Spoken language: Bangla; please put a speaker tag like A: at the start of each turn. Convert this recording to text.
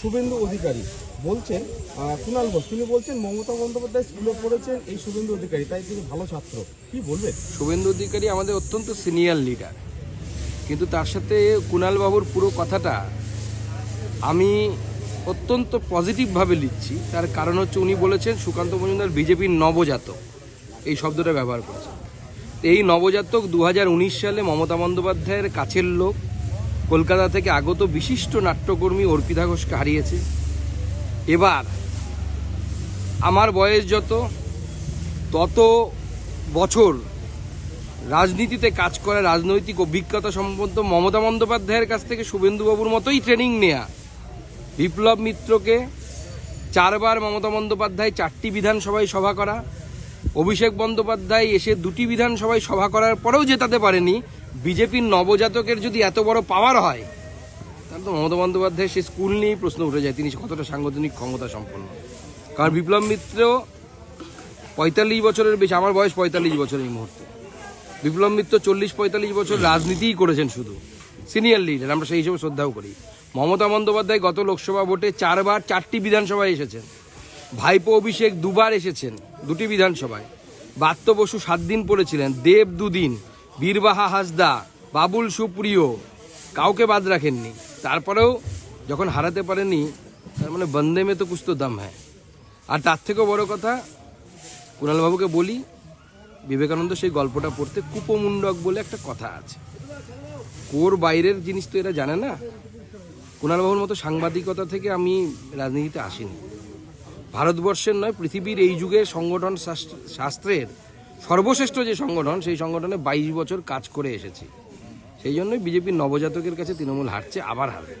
A: শুভেন্দু অধিকারী বলছেন কুণাল ঘোষ, তিনি বলছেন, মমতা বন্দ্যোপাধ্যায় স্কুলে পড়েছেন এই শুভেন্দু অধিকারী, তাই তিনি ভালো ছাত্র। কি বলবেন?
B: শুভেন্দু অধিকারী আমাদের অত্যন্ত সিনিয়র লিডার কিন্তু তার সাথে কুণাল বাবুর পুরো কথাটা আমি অত্যন্ত পজিটিভভাবে লিখছি। তার কারণ হচ্ছে উনি বলেছেন, সুকান্ত মজুমদার বিজেপির নবজাতক। এই শব্দটা ব্যবহার করেছেন। এই নবজাতক দু হাজার উনিশ সালে মমতা বন্দ্যোপাধ্যায়ের কাছের লোক কলকাতা থেকে আগত বিশিষ্ট নাট্যকর্মী অর্পিতা ঘোষকে হারিয়েছে। এবার আমার বয়স যত, তত বছর রাজনীতিতে কাজ করা রাজনৈতিক অভিজ্ঞতা সম্বন্ধ মমতা বন্দ্যোপাধ্যায়ের কাছ থেকে শুভেন্দুবাবুর মতোই ট্রেনিং নেয়া। বিপ্লব মিত্রকে চারবার মমতা বন্দ্যোপাধ্যায় চারটি বিধানসভায় সভা করা। অভিষেক বন্দ্যোপাধ্যায় এসে দুটি বিধানসভায় সভা করার পরেও জেতাতে পারেনি। বিজেপির নবজাতকের যদি এত বড় পাওয়ার হয়, তাহলে তো মমতা বন্দ্যোপাধ্যায় সে স্কুল নিয়েই প্রশ্ন উঠে যায়, তিনি কতটা সাংগঠনিক ক্ষমতা সম্পন্ন। কারণ বিপ্লব মিত্র পঁয়তাল্লিশ বছরের বেশি, আমার বয়স পঁয়তাল্লিশ বছর এই মুহূর্তে। বিপ্লব মিত্র চল্লিশ পঁয়তাল্লিশ বছর রাজনীতিই করেছেন শুধু সিনিয়র লিডার আমরা সেই হিসেবে শ্রদ্ধাও করি। মমতা বন্দ্যোপাধ্যায় গত লোকসভা ভোটে চারবার চারটি বিধানসভায় এসেছেন। ভাইপো অভিষেক দুবার এসেছেন দুটি বিধানসভায়। বাত্য বসু সাত দিন পড়েছিলেন, দেব দুদিন। বীরবাহা হাসদা, বাবুল সুপ্রিয়, কাউকে বাদ রাখেননি। তারপরেও যখন হারাতে পারেনি তার মানে বন্দে মে তো কুছ তো দম হ্যায়। আর তার থেকেও বড় কথা, কুণালবাবুকে বলি, বিবেকানন্দ সেই গল্পটা পড়তে কুপমুন্ডক বলে একটা কথা আছে। কোর বাইরের জিনিস তো এরা জানে না। কুণালবাবুর মতো সাংবাদিকতা থেকে আমি রাজনীতিতে আসিনি। ভারতবর্ষের নয়, পৃথিবীর এই যুগে সংগঠন শাস্ত্রের সর্বশ্রেষ্ঠ যে সংগঠন, সেই সংগঠনে বাইশ বছর কাজ করে এসেছি। সেই জন্যই বিজেপির নবজাতকের কাছে তৃণমূল হারছে, আবার হারবে।